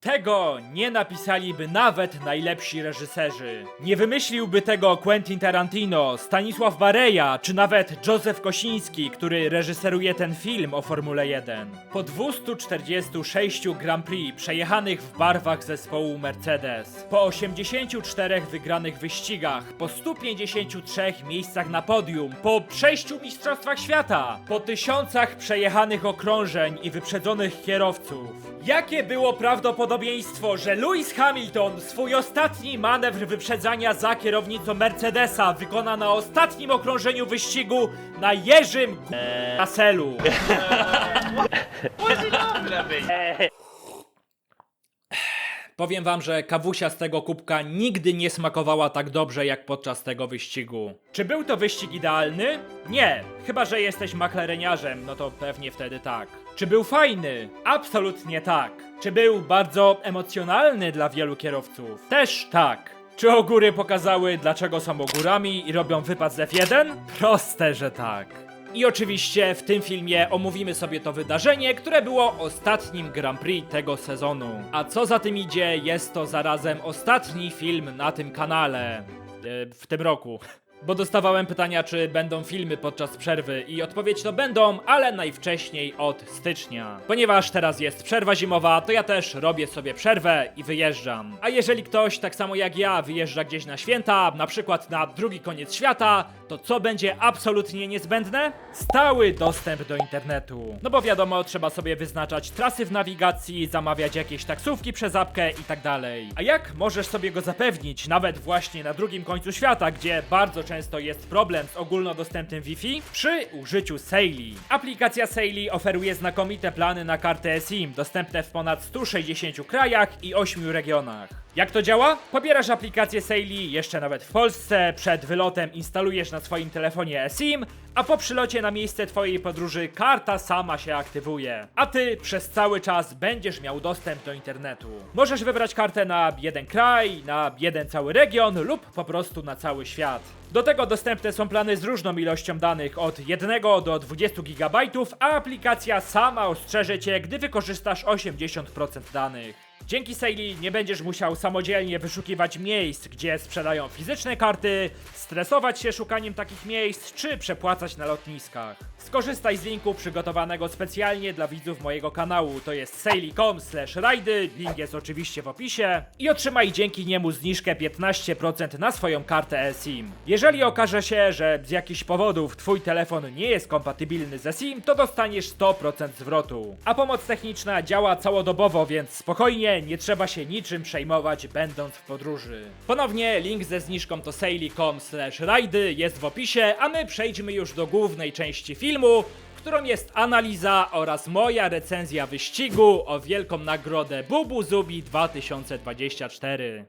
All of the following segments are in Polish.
Tego nie napisaliby nawet najlepsi reżyserzy. Nie wymyśliłby tego Quentin Tarantino, Stanisław Bareja, czy nawet Józef Kosiński, który reżyseruje ten film o Formule 1. Po 246 Grand Prix przejechanych w barwach zespołu Mercedes, po 84 wygranych wyścigach, po 153 miejscach na podium, po 6 mistrzostwach świata, po tysiącach przejechanych okrążeń i wyprzedzonych kierowców. Jakie było prawdopodobieństwo, że Lewis Hamilton swój ostatni manewr wyprzedzania za kierownicą Mercedesa wykona na ostatnim okrążeniu wyścigu na Jerzym Kaselu? Powiem wam, że kawusia z tego kubka nigdy nie smakowała tak dobrze jak podczas tego wyścigu. Czy był to wyścig idealny? Nie. Chyba, że jesteś maklereniarzem, no to pewnie wtedy tak. Czy był fajny? Absolutnie tak. Czy był bardzo emocjonalny dla wielu kierowców? Też tak. Czy ogóry pokazały, dlaczego są ogórami i robią wypad z F1? Proste, że tak. I oczywiście w tym filmie omówimy sobie to wydarzenie, które było ostatnim Grand Prix tego sezonu. A co za tym idzie, jest to zarazem ostatni film na tym kanale. E, w tym roku. Bo dostawałem pytania, czy będą filmy podczas przerwy i odpowiedź to będą, ale najwcześniej od stycznia. Ponieważ teraz jest przerwa zimowa, to ja też robię sobie przerwę i wyjeżdżam. A jeżeli ktoś, tak samo jak ja, wyjeżdża gdzieś na święta, na przykład na drugi koniec świata, to co będzie absolutnie niezbędne? Stały dostęp do internetu. No bo wiadomo, trzeba sobie wyznaczać trasy w nawigacji, zamawiać jakieś taksówki przez apkę i tak dalej. A jak możesz sobie go zapewnić, nawet właśnie na drugim końcu świata, gdzie bardzo często jest problem z ogólnodostępnym Wi-Fi? Przy użyciu Saili. Aplikacja Saili oferuje znakomite plany na kartę SIM, dostępne w ponad 160 krajach i 8 regionach. Jak to działa? Pobierasz aplikację Saili jeszcze nawet w Polsce, przed wylotem instalujesz na swoim telefonie eSIM, a po przylocie na miejsce twojej podróży karta sama się aktywuje. A ty przez cały czas będziesz miał dostęp do internetu. Możesz wybrać kartę na jeden kraj, na jeden cały region lub po prostu na cały świat. Do tego dostępne są plany z różną ilością danych od 1 do 20 GB, a aplikacja sama ostrzeże cię, gdy wykorzystasz 80% danych. Dzięki Saili nie będziesz musiał samodzielnie wyszukiwać miejsc, gdzie sprzedają fizyczne karty, stresować się szukaniem takich miejsc, czy przepłacać na lotniskach. Skorzystaj z linku przygotowanego specjalnie dla widzów mojego kanału, to jest saili.com slash rajdy, link jest oczywiście w opisie i otrzymaj dzięki niemu zniżkę 15% na swoją kartę eSIM. Jeżeli okaże się, że z jakichś powodów twój telefon nie jest kompatybilny ze SIM, to dostaniesz 100% zwrotu. A pomoc techniczna działa całodobowo, więc spokojnie, nie trzeba się niczym przejmować będąc w podróży. Ponownie link ze zniżką to saili.com slash rajdy jest w opisie, a my przejdźmy już do głównej części filmu, którą jest analiza oraz moja recenzja wyścigu o wielką nagrodę Bubu Zubi 2024.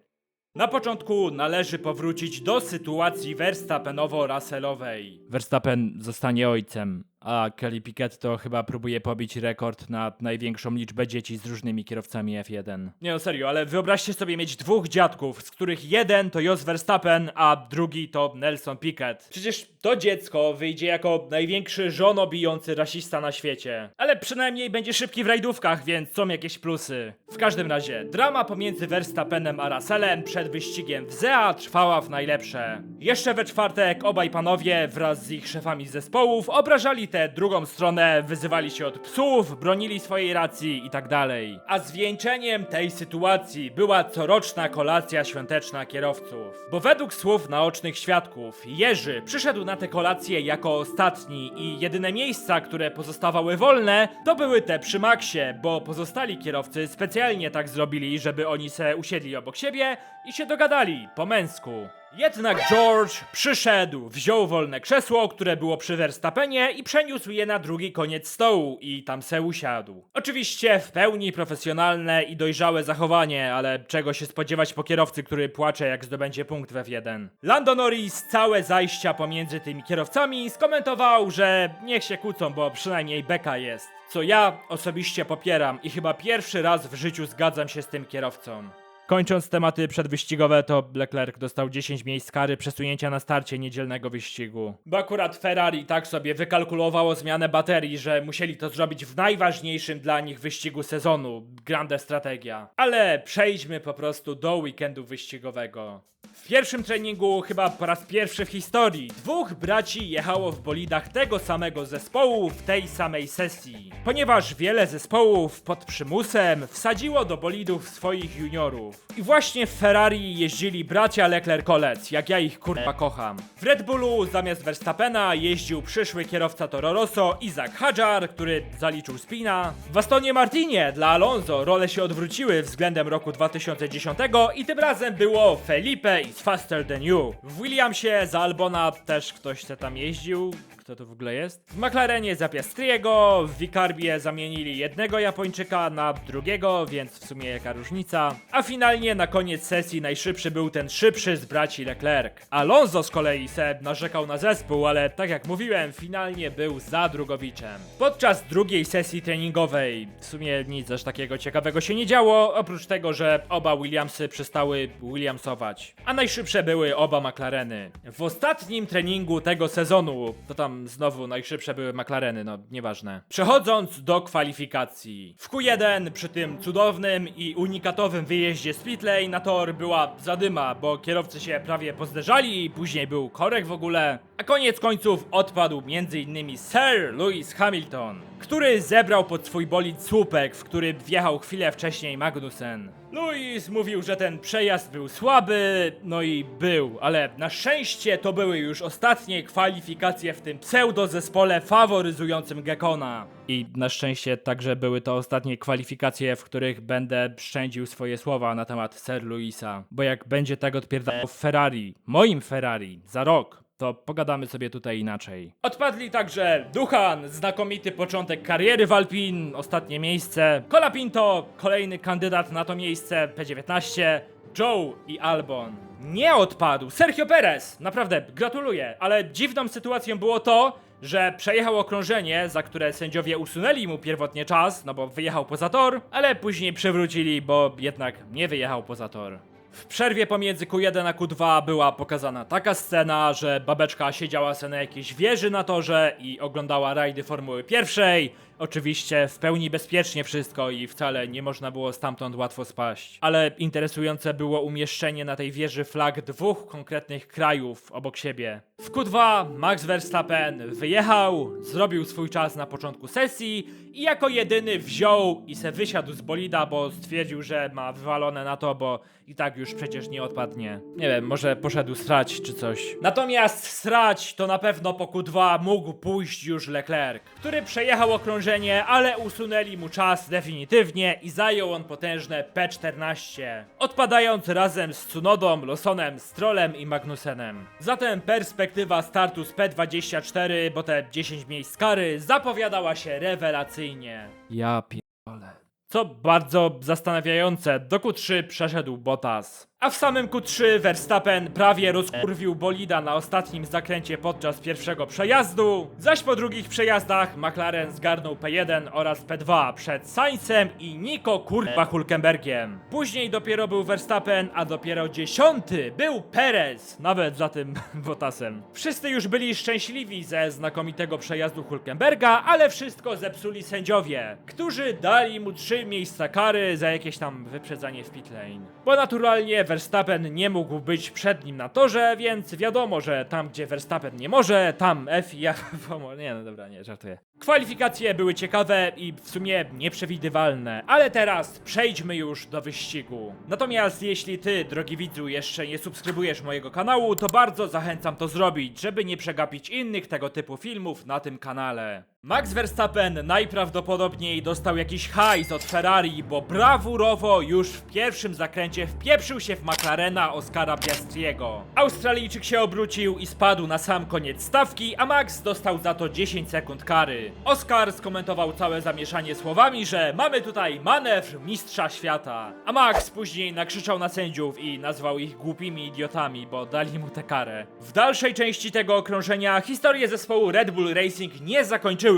Na początku należy powrócić do sytuacji Verstappenowo-Russellowej. Verstappen zostanie ojcem, a Kelly Piquet to chyba próbuje pobić rekord na największą liczbę dzieci z różnymi kierowcami F1. Nie no serio, ale wyobraźcie sobie mieć dwóch dziadków, z których jeden to Jos Verstappen, a drugi to Nelson Piquet. Przecież to dziecko wyjdzie jako największy żonobijący rasista na świecie. Ale przynajmniej będzie szybki w rajdówkach, więc są jakieś plusy. W każdym razie, drama pomiędzy Verstappenem a Russellem przed wyścigiem w ZEA trwała w najlepsze. Jeszcze we czwartek obaj panowie wraz z ich szefami zespołów obrażali tę drugą stronę, wyzywali się od psów, bronili swojej racji i tak dalej. A zwieńczeniem tej sytuacji była coroczna kolacja świąteczna kierowców. Bo według słów naocznych świadków, Jerzy przyszedł na tę kolację jako ostatni i jedyne miejsca, które pozostawały wolne, to były te przy Maxie, bo pozostali kierowcy specjalnie tak zrobili, żeby oni se usiedli obok siebie i się dogadali po męsku. Jednak George przyszedł, wziął wolne krzesło, które było przy Verstappenie i przeniósł je na drugi koniec stołu i tam se usiadł. Oczywiście w pełni profesjonalne i dojrzałe zachowanie, ale czego się spodziewać po kierowcy, który płacze jak zdobędzie punkt w F1. Lando Norris całe zajścia pomiędzy tymi kierowcami skomentował, że niech się kłócą, bo przynajmniej beka jest. Co ja osobiście popieram i chyba pierwszy raz w życiu zgadzam się z tym kierowcą. Kończąc tematy przedwyścigowe, to Leclerc dostał 10 miejsc kary przesunięcia na starcie niedzielnego wyścigu. Bo akurat Ferrari tak sobie wykalkulowało zmianę baterii, że musieli to zrobić w najważniejszym dla nich wyścigu sezonu. Grande strategia. Ale przejdźmy po prostu do weekendu wyścigowego. W pierwszym treningu, chyba po raz pierwszy w historii, dwóch braci jechało w bolidach tego samego zespołu w tej samej sesji. Ponieważ wiele zespołów pod przymusem wsadziło do bolidów swoich juniorów. I właśnie w Ferrari jeździli bracia Leclerc-Kolec, jak ja ich kurwa kocham. W Red Bullu zamiast Verstappena jeździł przyszły kierowca Toro Rosso Isaac Hadjar, który zaliczył spina. W Astonie Martinie dla Alonso role się odwróciły względem roku 2010 i tym razem było Felipe faster than you. W Williamsie za Albona też ktoś tam jeździł. Kto to w ogóle jest? W McLarenie za Piastriego, w Vicarbie zamienili jednego Japończyka na drugiego, więc w sumie jaka różnica. A finalnie na koniec sesji najszybszy był ten szybszy z braci Leclerc. Alonso z kolei se narzekał na zespół, ale tak jak mówiłem, finalnie był za Drugowiczem. Podczas drugiej sesji treningowej w sumie nic aż takiego ciekawego się nie działo, oprócz tego, że oba Williamsy przestały Williamsować. A najszybsze były oba McLareny. W ostatnim treningu tego sezonu, to tam znowu najszybsze były McLareny, no nieważne. Przechodząc do kwalifikacji. W Q1 przy tym cudownym i unikatowym wyjeździe z pitlane na tor była zadyma, bo kierowcy się prawie pozderzali i później był korek w ogóle. A koniec końców odpadł m.in. Sir Lewis Hamilton, który zebrał pod swój bolid słupek, w który wjechał chwilę wcześniej Magnussen. Louis mówił, że ten przejazd był słaby, no i był, ale na szczęście to były już ostatnie kwalifikacje w tym pseudo-zespole faworyzującym Gekona. I na szczęście także były to ostatnie kwalifikacje, w których będę szczędził swoje słowa na temat Sir Louisa. Bo jak będzie tak odpierdał w Ferrari, moim Ferrari, za rok, to pogadamy sobie tutaj inaczej. Odpadli także Duchan, znakomity początek kariery w Alpin, ostatnie miejsce. Colapinto, kolejny kandydat na to miejsce, P19. Joe i Albon. Nie odpadł Sergio Perez, naprawdę gratuluję, ale dziwną sytuacją było to, że przejechał okrążenie, za które sędziowie usunęli mu pierwotnie czas, no bo wyjechał poza tor, ale później przywrócili, bo jednak nie wyjechał poza tor. W przerwie pomiędzy Q1 a Q2 była pokazana taka scena, że babeczka siedziała sobie na jakiejś wieży na torze i oglądała rajdy Formuły pierwszej. Oczywiście w pełni bezpiecznie wszystko i wcale nie można było stamtąd łatwo spaść. Ale interesujące było umieszczenie na tej wieży flag dwóch konkretnych krajów obok siebie. W Q2 Max Verstappen wyjechał, zrobił swój czas na początku sesji i jako jedyny wziął i se wysiadł z bolida, bo stwierdził, że ma wywalone na to, bo i tak już przecież nie odpadnie. Nie wiem, może poszedł srać czy coś. Natomiast srać to na pewno po Q2 mógł pójść już Leclerc, który przejechał okrążenie, ale usunęli mu czas definitywnie i zajął on potężne P14, odpadając razem z Tsunodą, Lawsonem, Strollem i Magnusenem. Zatem perspektywa startu z P24, bo te 10 miejsc kary, zapowiadała się rewelacyjnie. Ja pierdolę. Co bardzo zastanawiające, do Q3 przeszedł Bottas. A w samym Q3 Verstappen prawie rozkurwił bolida na ostatnim zakręcie podczas pierwszego przejazdu, zaś po drugich przejazdach McLaren zgarnął P1 oraz P2 przed Sainzem i Nico kurwa Hulkenbergiem. Później dopiero był Verstappen, a dopiero dziesiąty był Perez, nawet za tym Bottasem. Wszyscy już byli szczęśliwi ze znakomitego przejazdu Hulkenberga, ale wszystko zepsuli sędziowie, którzy dali mu trzy miejsca kary za jakieś tam wyprzedzanie w pitlane. Bo naturalnie Verstappen nie mógł być przed nim na torze, więc wiadomo, że tam gdzie Verstappen nie może, tam FIA pomoże. Nie no dobra, nie, żartuję. Kwalifikacje były ciekawe i w sumie nieprzewidywalne, ale teraz przejdźmy już do wyścigu. Natomiast jeśli ty, drogi widzu, jeszcze nie subskrybujesz mojego kanału, to bardzo zachęcam to zrobić, żeby nie przegapić innych tego typu filmów na tym kanale. Max Verstappen najprawdopodobniej dostał jakiś hajs od Ferrari, bo brawurowo już w pierwszym zakręcie wpieprzył się w McLarena Oscara Piastriego. Australijczyk się obrócił i spadł na sam koniec stawki, a Max dostał za to 10 sekund kary. Oscar skomentował całe zamieszanie słowami, że mamy tutaj manewr mistrza świata. A Max później nakrzyczał na sędziów i nazwał ich głupimi idiotami, bo dali mu tę karę. W dalszej części tego okrążenia historie zespołu Red Bull Racing nie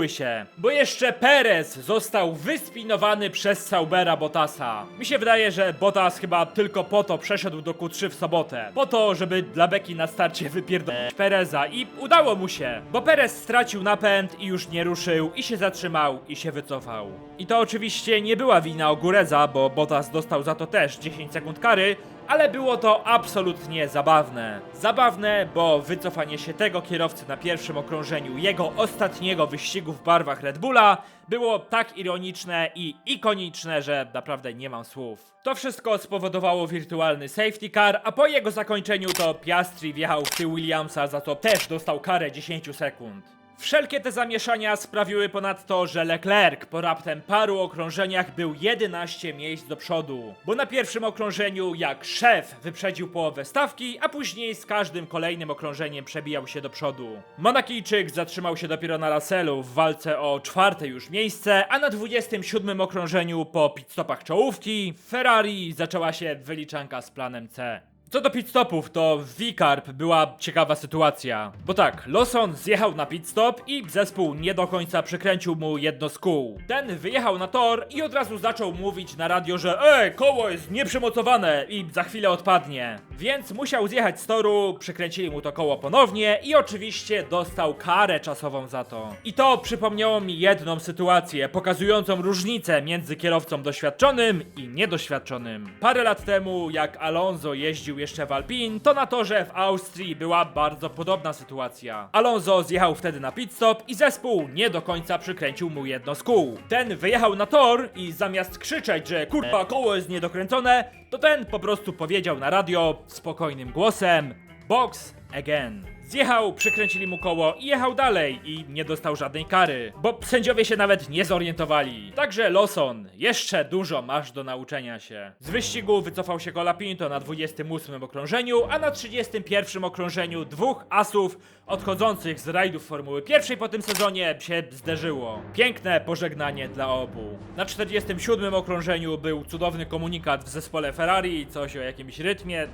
się, bo jeszcze Perez został wyspinowany przez Saubera Bottasa. Mi się wydaje, że Bottas chyba tylko po to przeszedł do Q3 w sobotę. Po to, żeby dla Beki na starcie wypierdolić Pereza i udało mu się, bo Perez stracił napęd i już nie ruszył i się zatrzymał i się wycofał. I to oczywiście nie była wina Ogureza, bo Bottas dostał za to też 10 sekund kary, ale było to absolutnie zabawne. Zabawne, bo wycofanie się tego kierowcy na pierwszym okrążeniu jego ostatniego wyścigu w barwach Red Bulla było tak ironiczne i ikoniczne, że naprawdę nie mam słów. To wszystko spowodowało wirtualny safety car, a po jego zakończeniu to Piastri wjechał w tył Williamsa, za co też dostał karę 10 sekund. Wszelkie te zamieszania sprawiły ponadto, że Leclerc po raptem paru okrążeniach był 11 miejsc do przodu, bo na pierwszym okrążeniu jak szef wyprzedził połowę stawki, a później z każdym kolejnym okrążeniem przebijał się do przodu. Monakijczyk zatrzymał się dopiero na Russellu w walce o czwarte już miejsce, a na 27 okrążeniu po pitstopach czołówki Ferrari zaczęła się wyliczanka z planem C. Co do pitstopów, to w V-Carb była ciekawa sytuacja. Bo tak, Lawson zjechał na pitstop i zespół nie do końca przykręcił mu jedno z kół. Ten wyjechał na tor i od razu zaczął mówić na radio, że e, koło jest nieprzymocowane i za chwilę odpadnie. Więc musiał zjechać z toru, przykręcili mu to koło ponownie i oczywiście dostał karę czasową za to. I to przypomniało mi jedną sytuację, pokazującą różnicę między kierowcą doświadczonym i niedoświadczonym. Parę lat temu, jak Alonso jeździł jeszcze w Alpine, to na torze w Austrii była bardzo podobna sytuacja. Alonso zjechał wtedy na pit stop i zespół nie do końca przykręcił mu jedno z kół. Ten wyjechał na tor i zamiast krzyczeć, że kurwa koło jest niedokręcone, to ten po prostu powiedział na radio spokojnym głosem Box again. Zjechał, przykręcili mu koło i jechał dalej i nie dostał żadnej kary, bo sędziowie się nawet nie zorientowali. Także Lawson, jeszcze dużo masz do nauczenia się. Z wyścigu wycofał się Colapinto na 28 okrążeniu, a na 31 okrążeniu dwóch asów odchodzących z rajdów Formuły pierwszej po tym sezonie się zderzyło. Piękne pożegnanie dla obu. Na 47 okrążeniu był cudowny komunikat w zespole Ferrari, coś o jakimś rytmie.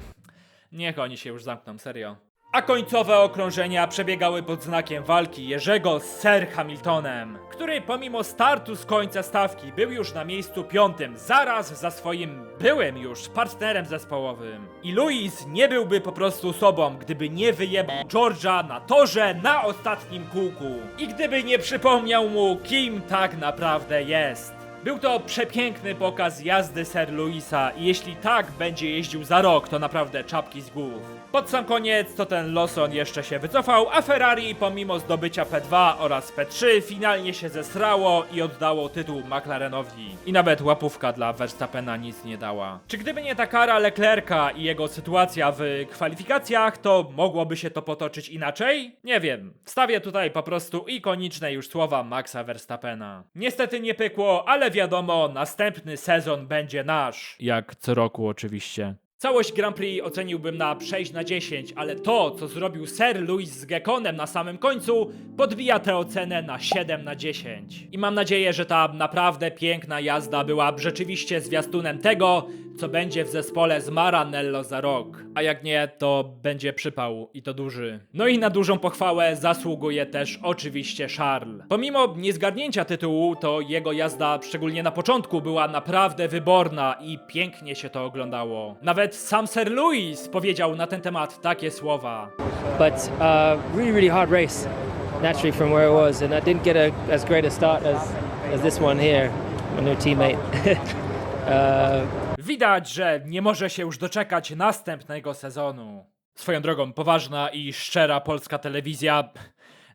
Niech oni się już zamkną, serio. A końcowe okrążenia przebiegały pod znakiem walki Jerzego z Sir Hamiltonem, który pomimo startu z końca stawki był już na miejscu piątym, zaraz za swoim byłym już partnerem zespołowym. I Louis nie byłby po prostu sobą, gdyby nie wyjebał George'a na torze na ostatnim kółku. I gdyby nie przypomniał mu, kim tak naprawdę jest. Był to przepiękny pokaz jazdy Sir Louisa i jeśli tak będzie jeździł za rok, to naprawdę czapki z głów. Pod sam koniec to ten Lawson jeszcze się wycofał, a Ferrari pomimo zdobycia P2 oraz P3 finalnie się zesrało i oddało tytuł McLarenowi. I nawet łapówka dla Verstappena nic nie dała. Czy gdyby nie ta kara Leclerca i jego sytuacja w kwalifikacjach, to mogłoby się to potoczyć inaczej? Nie wiem. Wstawię tutaj po prostu ikoniczne już słowa Maxa Verstappena. Niestety nie pykło, ale wiadomo, następny sezon będzie nasz. Jak co roku oczywiście. Całość Grand Prix oceniłbym na 6 na 10, ale to, co zrobił Sir Louis z Gekkonem na samym końcu, podbija tę ocenę na 7 na 10. I mam nadzieję, że ta naprawdę piękna jazda była rzeczywiście zwiastunem tego, co będzie w zespole z Maranello za rok. A jak nie, to będzie przypał i to duży. No i na dużą pochwałę zasługuje też oczywiście Charles. Pomimo niezgarnięcia tytułu, to jego jazda, szczególnie na początku, była naprawdę wyborna i pięknie się to oglądało. Nawet sam Sir Louis powiedział na ten temat takie słowa. but uh, really, really hard race, naturally from where it was, and I didn't get a, as great a start as, as this one here, my new teammate. uh, Widać, że nie może się już doczekać następnego sezonu. Swoją drogą, poważna i szczera polska telewizja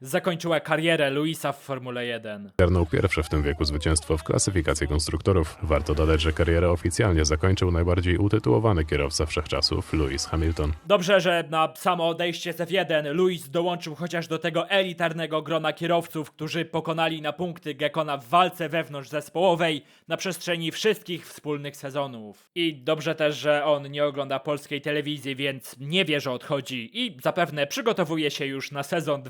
zakończyła karierę Luisa w Formule 1. Garnął pierwsze w tym wieku zwycięstwo w klasyfikacji konstruktorów. Warto dodać, że karierę oficjalnie zakończył najbardziej utytułowany kierowca wszechczasów Lewis Hamilton. Dobrze, że na samo odejście z F1 Luis dołączył chociaż do tego elitarnego grona kierowców, którzy pokonali na punkty Gekona w walce wewnątrz zespołowej na przestrzeni wszystkich wspólnych sezonów. I dobrze też, że on nie ogląda polskiej telewizji, więc nie wie, że odchodzi i zapewne przygotowuje się już na sezon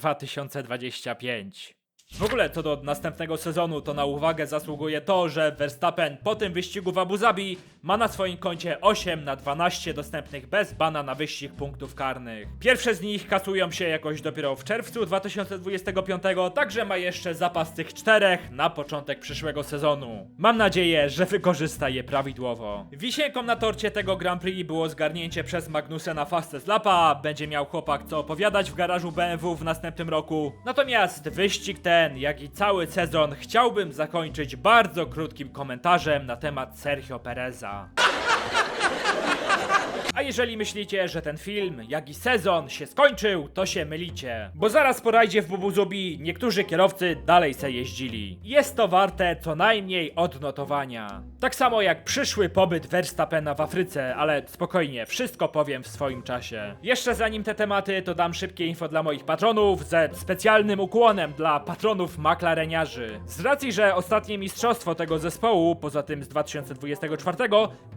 2025. W ogóle co do następnego sezonu, to na uwagę zasługuje to, że Verstappen po tym wyścigu w Abu Zabi ma na swoim koncie 8 na 12 dostępnych bez bana na wyścig punktów karnych. Pierwsze z nich kasują się jakoś dopiero w czerwcu 2025, także ma jeszcze zapas tych czterech na początek przyszłego sezonu. Mam nadzieję, że wykorzysta je prawidłowo. Wisienką na torcie tego Grand Prix było zgarnięcie przez Magnusena Fastest Lapa, będzie miał chłopak co opowiadać w garażu BMW w następnym roku. Natomiast wyścig ten, jak i cały sezon chciałbym zakończyć bardzo krótkim komentarzem na temat Sergio Pereza. A jeżeli myślicie, że ten film, jak i sezon się skończył, to się mylicie. Bo zaraz po rajdzie w Bubuzubi niektórzy kierowcy dalej se jeździli. Jest to warte co najmniej odnotowania. Tak samo jak przyszły pobyt Verstappena w Afryce, ale spokojnie, wszystko powiem w swoim czasie. Jeszcze zanim te tematy, to dam szybkie info dla moich patronów ze specjalnym ukłonem dla patronów McLareniarzy. Z racji, że ostatnie mistrzostwo tego zespołu, poza tym z 2024,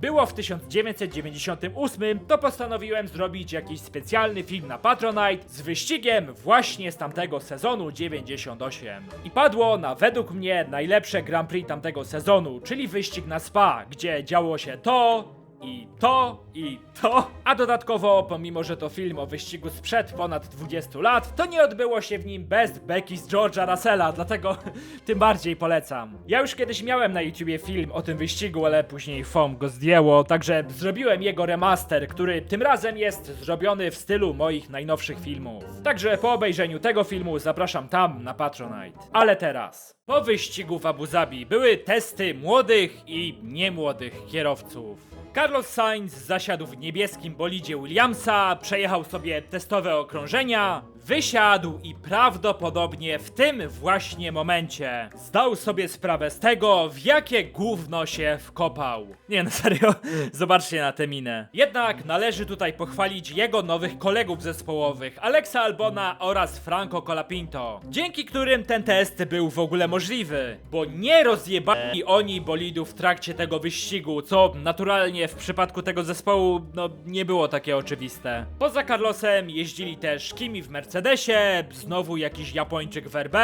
było w 1998, to postanowiłem zrobić jakiś specjalny film na Patronite z wyścigiem właśnie z tamtego sezonu 98. I padło na według mnie najlepsze Grand Prix tamtego sezonu, czyli wyścig na Spa, gdzie działo się to, i to, i to. A dodatkowo, pomimo że to film o wyścigu sprzed ponad 20 lat, to nie odbyło się w nim bez beki z George'a Russella, dlatego tym bardziej polecam. Ja już kiedyś miałem na YouTubie film o tym wyścigu, ale później FOM go zdjęło, także zrobiłem jego remaster, który tym razem jest zrobiony w stylu moich najnowszych filmów. Także po obejrzeniu tego filmu zapraszam tam na Patronite. Ale teraz. Po wyścigu w Abu Zabi były testy młodych i niemłodych kierowców. Carlos Sainz zasiadł w niebieskim bolidzie Williamsa, przejechał sobie testowe okrążenia, wysiadł i prawdopodobnie w tym właśnie momencie zdał sobie sprawę z tego, w jakie gówno się wkopał. Nie no serio, zobaczcie na tę minę. Jednak należy tutaj pochwalić jego nowych kolegów zespołowych, Alexa Albona oraz Franco Colapinto, dzięki którym ten test był w ogóle możliwy, bo nie rozjebali oni bolidu w trakcie tego wyścigu, co naturalnie w przypadku tego zespołu, no, nie było takie oczywiste. Poza Carlosem jeździli też Kimi w Mercedesie, znowu jakiś Japończyk w RB,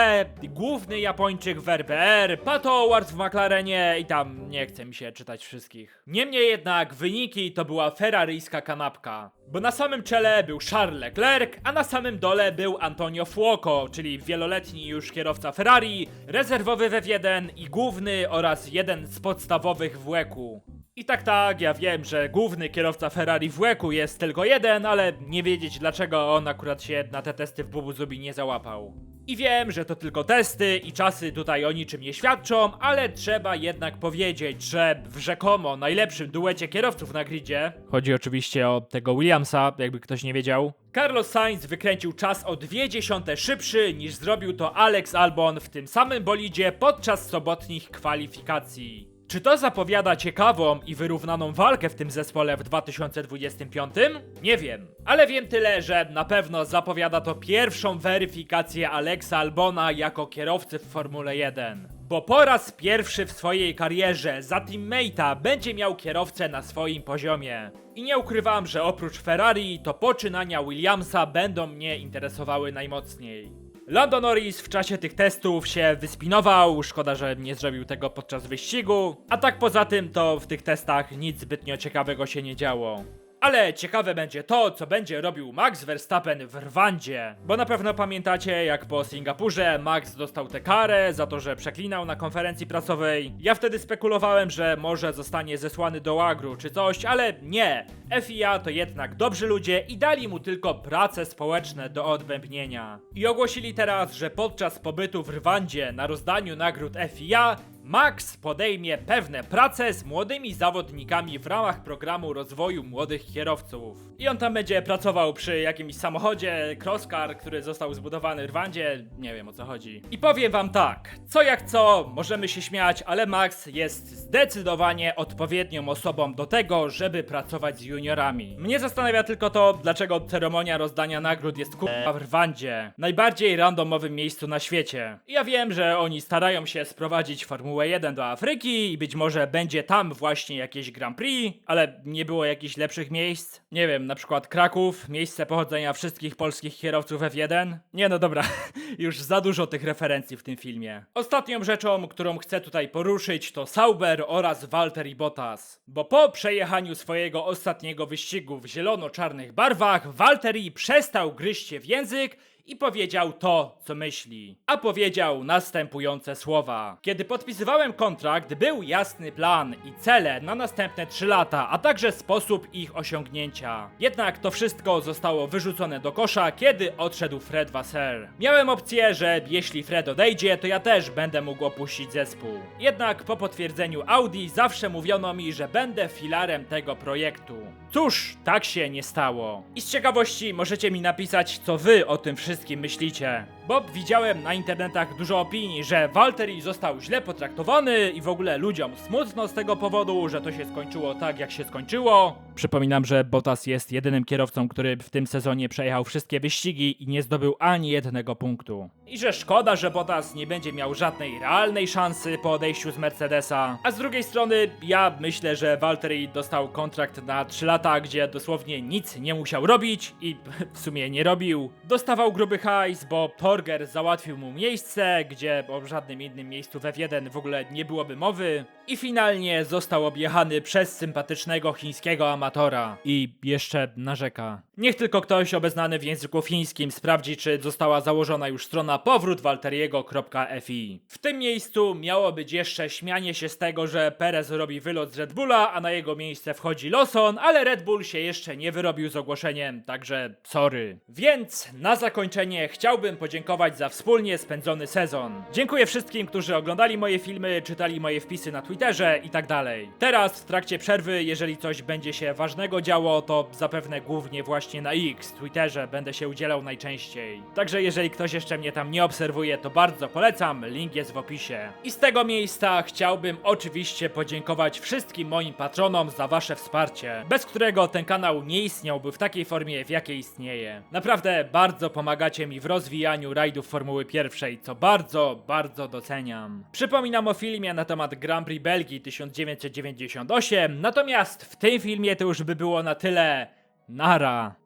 główny Japończyk w RBR, Pato Howard w McLarenie i tam nie chce mi się czytać wszystkich. Niemniej jednak wyniki to była ferraryjska kanapka. Bo na samym czele był Charles Leclerc, a na samym dole był Antonio Fuoco, czyli wieloletni już kierowca Ferrari, rezerwowy w F1 i główny oraz jeden z podstawowych w WEC-u. I tak tak, ja wiem, że główny kierowca Ferrari w WEC-u jest tylko jeden, ale nie wiedzieć dlaczego on akurat się na te testy w Bubuzubi nie załapał. I wiem, że to tylko testy i czasy tutaj o niczym nie świadczą, ale trzeba jednak powiedzieć, że w rzekomo najlepszym duecie kierowców na gridzie, chodzi oczywiście o tego Williamsa, jakby ktoś nie wiedział, Carlos Sainz wykręcił czas o dwie dziesiąte szybszy niż zrobił to Alex Albon w tym samym bolidzie podczas sobotnich kwalifikacji. Czy to zapowiada ciekawą i wyrównaną walkę w tym zespole w 2025? Nie wiem, ale wiem tyle, że na pewno zapowiada to pierwszą weryfikację Alexa Albona jako kierowcy w Formule 1. Bo po raz pierwszy w swojej karierze za teammate'a będzie miał kierowcę na swoim poziomie. I nie ukrywam, że oprócz Ferrari to poczynania Williamsa będą mnie interesowały najmocniej. Lando Norris w czasie tych testów się wyspinował, szkoda, że nie zrobił tego podczas wyścigu, a tak poza tym to w tych testach nic zbytnio ciekawego się nie działo. Ale ciekawe będzie to, co będzie robił Max Verstappen w Rwandzie. Bo na pewno pamiętacie, jak po Singapurze Max dostał tę karę za to, że przeklinał na konferencji prasowej. Ja wtedy spekulowałem, że może zostanie zesłany do łagru czy coś, ale nie. FIA to jednak dobrzy ludzie i dali mu tylko prace społeczne do odbębnienia. I ogłosili teraz, że podczas pobytu w Rwandzie na rozdaniu nagród FIA Max podejmie pewne prace z młodymi zawodnikami w ramach programu rozwoju młodych kierowców. I on tam będzie pracował przy jakimś samochodzie crosscar, który został zbudowany w Rwandzie, nie wiem o co chodzi. I powiem wam tak, co jak co, możemy się śmiać, ale Max jest zdecydowanie odpowiednią osobą do tego, żeby pracować z juniorami. Mnie zastanawia tylko to, dlaczego ceremonia rozdania nagród jest kurwa w Rwandzie, najbardziej randomowym miejscu na świecie. Ja wiem, że oni starają się sprowadzić Formułę Formułę 1 do Afryki i być może będzie tam właśnie jakieś Grand Prix, ale nie było jakichś lepszych miejsc. Nie wiem, na przykład Kraków, miejsce pochodzenia wszystkich polskich kierowców F1. Nie no dobra, już za dużo tych referencji w tym filmie. Ostatnią rzeczą, którą chcę tutaj poruszyć to Sauber oraz Valtteri Bottas. Bo po przejechaniu swojego ostatniego wyścigu w zielono-czarnych barwach, Valtteri przestał gryźć się w język i powiedział to, co myśli. A powiedział następujące słowa. Kiedy podpisywałem kontrakt, był jasny plan i cele na następne 3 lata, a także sposób ich osiągnięcia. Jednak to wszystko zostało wyrzucone do kosza, kiedy odszedł Fred Wasser. Miałem opcję, że jeśli Fred odejdzie, to ja też będę mógł opuścić zespół. Jednak po potwierdzeniu Audi zawsze mówiono mi, że będę filarem tego projektu. Cóż, tak się nie stało. I z ciekawości możecie mi napisać, co wy o tym wszystkim myślicie. Bo widziałem na internetach dużo opinii, że Valtteri został źle potraktowany i w ogóle ludziom smutno z tego powodu, że to się skończyło tak, jak się skończyło. Przypominam, że Bottas jest jedynym kierowcą, który w tym sezonie przejechał wszystkie wyścigi i nie zdobył ani jednego punktu. I że szkoda, że Bottas nie będzie miał żadnej realnej szansy po odejściu z Mercedesa. A z drugiej strony, ja myślę, że Valtteri dostał kontrakt na 3 lata, gdzie dosłownie nic nie musiał robić i w sumie nie robił. Dostawał gruby hajs, bo Torger załatwił mu miejsce, gdzie o żadnym innym miejscu w F1 w ogóle nie byłoby mowy. I finalnie został objechany przez sympatycznego chińskiego amatora. I jeszcze narzeka. Niech tylko ktoś obeznany w języku chińskim sprawdzi, czy została założona już strona powrótwalteriego.fi. W tym miejscu miało być jeszcze śmianie się z tego, że Perez robi wylot z Red Bulla, a na jego miejsce wchodzi Lawson, ale Red Bull się jeszcze nie wyrobił z ogłoszeniem, także sorry. Więc na zakończenie chciałbym podziękować za wspólnie spędzony sezon. Dziękuję wszystkim, którzy oglądali moje filmy, czytali moje wpisy na Twitterze i tak dalej. Teraz w trakcie przerwy, jeżeli coś będzie się ważnego działo, to zapewne głównie właśnie na X, Twitterze będę się udzielał najczęściej. Także jeżeli ktoś jeszcze mnie tam nie obserwuje, to bardzo polecam, link jest w opisie. I z tego miejsca chciałbym oczywiście podziękować wszystkim moim patronom za wasze wsparcie, bez którego ten kanał nie istniałby w takiej formie, w jakiej istnieje. Naprawdę bardzo pomagacie mi w rozwijaniu rajdów Formuły Pierwszej, co bardzo, bardzo doceniam. Przypominam o filmie na temat Grand Prix Belgii 1998, natomiast w tym filmie to już by było na tyle. Nara.